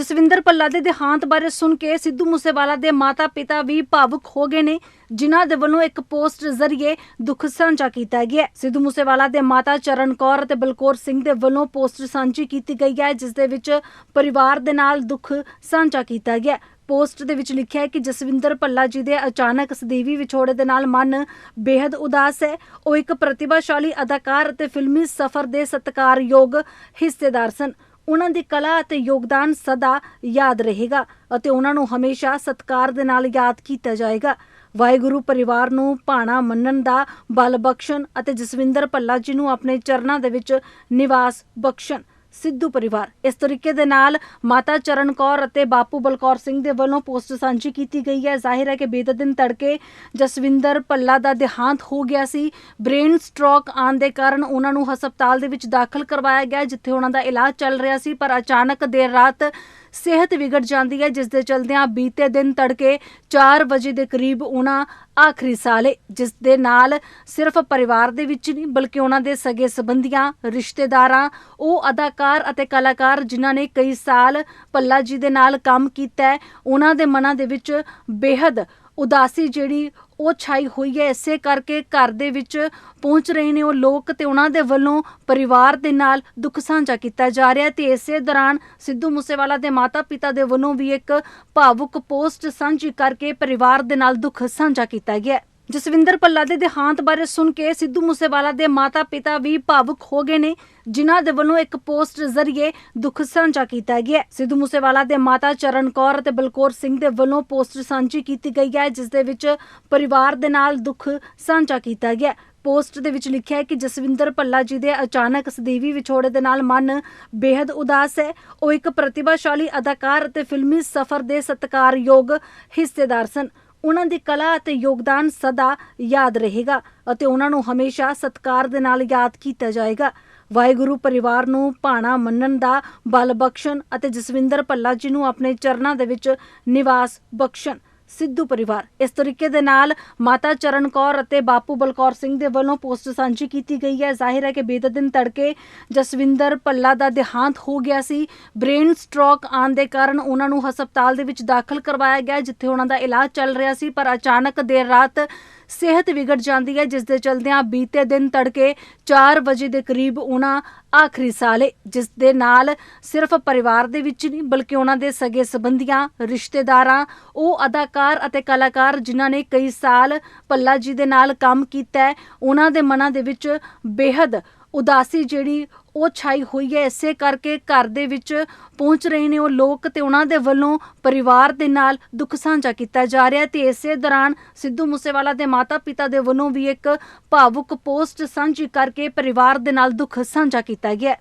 ਜਸਵਿੰਦਰ ਪੱਲਾ ਦੇ ਦੇਹਾਂਤ ਬਾਰੇ ਸੁਣ ਕੇ ਸਿੱਧੂ ਮੂਸੇਵਾਲਾ ਦੇ ਮਾਤਾ-ਪਿਤਾ ਵੀ ਭਾਵੁਕ ਹੋ ਗਏ ਨੇ, ਜਿਨ੍ਹਾਂ ਦੇ ਵੱਲੋਂ ਇੱਕ ਪੋਸਟ ਜ਼ਰੀਏ ਦੁੱਖ ਸਾਂਝਾ ਕੀਤਾ ਗਿਆ ਸਿੱਧੂ ਮੂਸੇਵਾਲਾ ਦੇ ਮਾਤਾ ਚਰਨ ਕੌਰ ਅਤੇ ਬਲਕੌਰ ਸਿੰਘ ਦੇ ਵੱਲੋਂ ਪੋਸਟ ਸਾਂਝੀ ਕੀਤੀ ਗਈ ਹੈ, ਜਿਸ ਦੇ ਵਿੱਚ ਪਰਿਵਾਰ ਦੇ ਨਾਲ ਦੁੱਖ ਸਾਂਝਾ ਕੀਤਾ ਗਿਆ ਪੋਸਟ ਦੇ ਵਿੱਚ ਲਿਖਿਆ ਹੈ ਕਿ ਜਸਵਿੰਦਰ ਭੱਲਾ ਜੀ ਦੇ ਅਚਾਨਕ ਸਦੀਵੀ ਵਿਛੋੜੇ ਦੇ ਨਾਲ ਮਨ ਬੇहद ਉਦਾਸ ਹੈ। ਉਹ ਇੱਕ ਪ੍ਰਤਿਭਾਸ਼ਾਲੀ ਅਦਾਕਾਰ ਅਤੇ ਫਿਲਮੀ ਸਫ਼ਰ ਦੇ ਸਤਿਕਾਰਯੋਗ ਹਿੱਸੇਦਾਰ ਸਨ। ਉਹਨਾਂ ਦੀ ਕਲਾ ਅਤੇ ਯੋਗਦਾਨ ਸਦਾ ਯਾਦ ਰਹੇਗਾ ਅਤੇ ਉਹਨਾਂ ਨੂੰ ਹਮੇਸ਼ਾ ਸਤਿਕਾਰ ਦੇ ਨਾਲ ਯਾਦ ਕੀਤਾ ਜਾਏਗਾ। ਵਾਹਿਗੁਰੂ ਪਰਿਵਾਰ ਨੂੰ ਭਾਣਾ ਮੰਨਣ ਦਾ ਬਲ ਬਖਸ਼ਣ ਅਤੇ ਜਸਵਿੰਦਰ ਭੱਲਾ ਜੀ ਨੂੰ ਆਪਣੇ ਚਰਨਾਂ ਦੇ ਵਿੱਚ ਨਿਵਾਸ ਬਖਸ਼ਣ। ਸਿੱਧੂ ਪਰਿਵਾਰ। ਇਸ ਤਰੀਕੇ ਦੇ ਨਾਲ ਮਾਤਾ ਚਰਨ ਕੌਰ ਅਤੇ ਬਾਪੂ ਬਲਕੌਰ ਸਿੰਘ ਦੇ ਵੱਲੋਂ ਪੋਸਟ ਸਾਂਝੀ ਕੀਤੀ ਗਈ ਹੈ। ਜ਼ਾਹਿਰ ਹੈ ਕਿ ਬੀਤੇ ਦਿਨ ਤੜਕੇ ਜਸਵਿੰਦਰ ਪੱਲਾ ਦਾ ਦੇਹਾਂਤ ਹੋ ਗਿਆ ਸੀ। ਬ੍ਰੇਨ ਸਟ੍ਰੋਕ ਆਉਣ ਦੇ ਕਾਰਨ ਉਹਨਾਂ ਨੂੰ ਹਸਪਤਾਲ ਦੇ ਵਿੱਚ ਦਾਖਲ ਕਰਵਾਇਆ ਗਿਆ, ਜਿੱਥੇ ਉਹਨਾਂ ਦਾ ਇਲਾਜ ਚੱਲ ਰਿਹਾ ਸੀ, ਪਰ ਅਚਾਨਕ ਦੇਰ ਰਾਤ ਸਿਹਤ ਵਿਗੜ ਜਾਂਦੀ ਹੈ, ਜਿਸ ਦੇ ਚਲਦਿਆਂ ਬੀਤੇ ਦਿਨ ਤੜਕੇ 4 ਵਜੇ ਦੇ ਕਰੀਬ ਉਹਨਾਂ ਆਖਰੀ ਸਾਹ ਲਏ, ਜਿਸ ਦੇ ਨਾਲ ਸਿਰਫ ਪਰਿਵਾਰ ਦੇ ਵਿੱਚ ਨਹੀਂ, ਬਲਕਿ ਉਹਨਾਂ ਦੇ ਸਗੇ ਸਬੰਧੀਆਂ, ਰਿਸ਼ਤੇਦਾਰਾਂ, ਉਹ ਅਦਾਕਾਰ ਅਤੇ ਕਲਾਕਾਰ ਜਿਨ੍ਹਾਂ ਨੇ ਕਈ ਸਾਲ ਪੱਲਾ ਜੀ ਦੇ ਨਾਲ ਕੰਮ ਕੀਤਾ ਹੈ, ਉਹਨਾਂ ਦੇ ਮਨਾਂ ਦੇ ਵਿੱਚ ਬੇहद ਉਦਾਸੀ ਜਿਹੜੀ ਉਹ ਛਾਈ ਹੋਈ ਹੈ, ਇਸੇ ਕਰਕੇ ਘਰ ਦੇ ਵਿੱਚ ਪਹੁੰਚ ਰਹੇ ਨੇ ਉਹ ਲੋਕ ਤੇ ਉਹਨਾਂ ਦੇ ਵੱਲੋਂ ਪਰਿਵਾਰ ਦੇ ਨਾਲ ਦੁੱਖ ਸਾਂਝਾ ਕੀਤਾ ਜਾ ਰਿਹਾ ਹੈ ਤੇ ਇਸੇ ਦੌਰਾਨ ਸਿੱਧੂ ਮੂਸੇਵਾਲਾ ਦੇ ਮਾਤਾ-ਪਿਤਾ ਦੇ ਵੱਲੋਂ ਵੀ ਇੱਕ ਭਾਵੁਕ ਪੋਸਟ ਸਾਂਝੀ ਕਰਕੇ ਪਰਿਵਾਰ ਦੇ ਨਾਲ ਦੁੱਖ ਸਾਂਝਾ ਕੀਤਾ ਗਿਆ ਜਸਵਿੰਦਰ ਭੱਲਾ ਦੇ ਦੇਹਾਂਤ ਬਾਰੇ ਸੁਣ ਕੇ ਸਿੱਧੂ ਮੂਸੇਵਾਲਾ ਦੇ ਮਾਤਾ-ਪਿਤਾ ਵੀ ਭਾਵੁਕ ਹੋ ਗਏ ਨੇ, ਜਿਨ੍ਹਾਂ ਦੇ ਵੱਲੋਂ ਇੱਕ ਪੋਸਟ ਜ਼ਰੀਏ ਦੁੱਖ ਸਾਂਝਾ ਕੀਤਾ ਗਿਆ ਸਿੱਧੂ ਮੂਸੇਵਾਲਾ ਦੇ ਮਾਤਾ ਚਰਨ ਕੌਰ ਅਤੇ ਬਲਕੌਰ ਸਿੰਘ ਦੇ ਵੱਲੋਂ ਪੋਸਟ ਸਾਂਝੀ ਕੀਤੀ ਗਈ ਹੈ, ਜਿਸ ਦੇ ਵਿੱਚ ਪਰਿਵਾਰ ਦੇ ਨਾਲ ਦੁੱਖ ਸਾਂਝਾ ਕੀਤਾ ਗਿਆ ਪੋਸਟ ਦੇ ਵਿੱਚ ਲਿਖਿਆ ਹੈ ਕਿ ਜਸਵਿੰਦਰ ਭੱਲਾ ਜੀ ਦੇ ਅਚਾਨਕ ਸਦੀਵੀ ਵਿਛੋੜੇ ਦੇ ਨਾਲ ਮਨ ਬੇहद ਉਦਾਸ ਹੈ। ਉਹ ਇੱਕ ਪ੍ਰਤਿਭਾਸ਼ਾਲੀ ਅਦਾਕਾਰ ਅਤੇ ਫਿਲਮੀ ਸਫ਼ਰ ਦੇ ਸਤਿਕਾਰਯੋਗ ਹਿੱਸੇਦਾਰ ਸਨ। ਉਹਨਾਂ ਦੀ ਕਲਾ ਅਤੇ ਯੋਗਦਾਨ ਸਦਾ ਯਾਦ ਰਹੇਗਾ ਅਤੇ ਉਹਨਾਂ ਨੂੰ ਹਮੇਸ਼ਾ ਸਤਿਕਾਰ ਦੇ ਨਾਲ ਯਾਦ ਕੀਤਾ ਜਾਏਗਾ। ਵਾਹਿਗੁਰੂ ਪਰਿਵਾਰ ਨੂੰ ਭਾਣਾ ਮੰਨਣ ਦਾ ਬਲ ਬਖਸ਼ਣ ਅਤੇ ਜਸਵਿੰਦਰ ਭੱਲਾ ਜੀ ਨੂੰ ਆਪਣੇ ਚਰਨਾਂ ਦੇ ਵਿੱਚ ਨਿਵਾਸ ਬਖਸ਼ਣ। ਸਿੱਧੂ ਪਰਿਵਾਰ। ਇਸ ਤਰੀਕੇ ਦੇ ਨਾਲ ਮਾਤਾ ਚਰਨ ਕੌਰ ਅਤੇ ਬਾਪੂ ਬਲਕੌਰ ਸਿੰਘ ਦੇ ਵੱਲੋਂ ਪੋਸਟ ਸਾਂਝੀ ਕੀਤੀ ਗਈ ਹੈ। ਜ਼ਾਹਿਰ ਹੈ ਕਿ ਬੀਤੇ ਦਿਨ ਤੜਕੇ ਜਸਵਿੰਦਰ ਪੱਲਾ ਦਾ ਦੇਹਾਂਤ ਹੋ ਗਿਆ ਸੀ। ਬ੍ਰੇਨ ਸਟ੍ਰੋਕ ਆਉਣ ਦੇ ਕਾਰਨ ਉਹਨਾਂ ਨੂੰ ਹਸਪਤਾਲ ਦੇ ਵਿੱਚ ਦਾਖਲ ਕਰਵਾਇਆ ਗਿਆ, ਜਿੱਥੇ ਉਹਨਾਂ ਦਾ ਇਲਾਜ ਚੱਲ ਰਿਹਾ ਸੀ, ਪਰ ਅਚਾਨਕ ਦੇਰ ਰਾਤ ਸਿਹਤ ਵਿਗੜ ਜਾਂਦੀ ਹੈ ਜਿਸ ਦੇ ਚਲਦਿਆਂ ਬੀਤੇ ਦਿਨ ਤੜਕੇ 4 ਵਜੇ ਦੇ ਕਰੀਬ ਉਹਨਾਂ ਆਖਰੀ ਸਾਲੇ ਜਿਸ ਦੇ ਨਾਲ ਸਿਰਫ ਪਰਿਵਾਰ ਦੇ ਵਿੱਚ ਨਹੀਂ, ਬਲਕਿ ਉਹਨਾਂ ਦੇ ਸਗੇ ਸਬੰਧੀਆਂ, ਰਿਸ਼ਤੇਦਾਰਾਂ, ਉਹ ਅਦਾਕਾਰ ਅਤੇ ਕਲਾਕਾਰ ਜਿਨ੍ਹਾਂ ਨੇ ਕਈ ਸਾਲ ਪੱਲਾ ਜੀ ਦੇ ਨਾਲ ਕੰਮ ਕੀਤਾ ਹੈ, ਉਹਨਾਂ ਦੇ ਮਨਾਂ ਦੇ ਵਿੱਚ ਬੇहद ਉਦਾਸੀ ਜਿਹੜੀ ਉਹ ਛਾਈ ਹੋਈ ਹੈ, ਇਸੇ ਕਰਕੇ ਘਰ ਦੇ ਵਿੱਚ ਪਹੁੰਚ ਰਹੇ ਨੇ ਉਹ ਲੋਕ ਤੇ ਉਹਨਾਂ ਦੇ ਵੱਲੋਂ ਪਰਿਵਾਰ ਦੇ ਨਾਲ ਦੁੱਖ ਸਾਂਝਾ ਕੀਤਾ ਜਾ ਰਿਹਾ ਹੈ ਤੇ ਇਸੇ ਦੌਰਾਨ ਸਿੱਧੂ ਮੂਸੇਵਾਲਾ ਦੇ ਮਾਤਾ-ਪਿਤਾ ਦੇ ਵੱਲੋਂ ਵੀ ਇੱਕ ਭਾਵੁਕ ਪੋਸਟ ਸਾਂਝੀ ਕਰਕੇ ਪਰਿਵਾਰ ਦੇ ਨਾਲ ਦੁੱਖ ਸਾਂਝਾ ਕੀਤਾ ਗਿਆ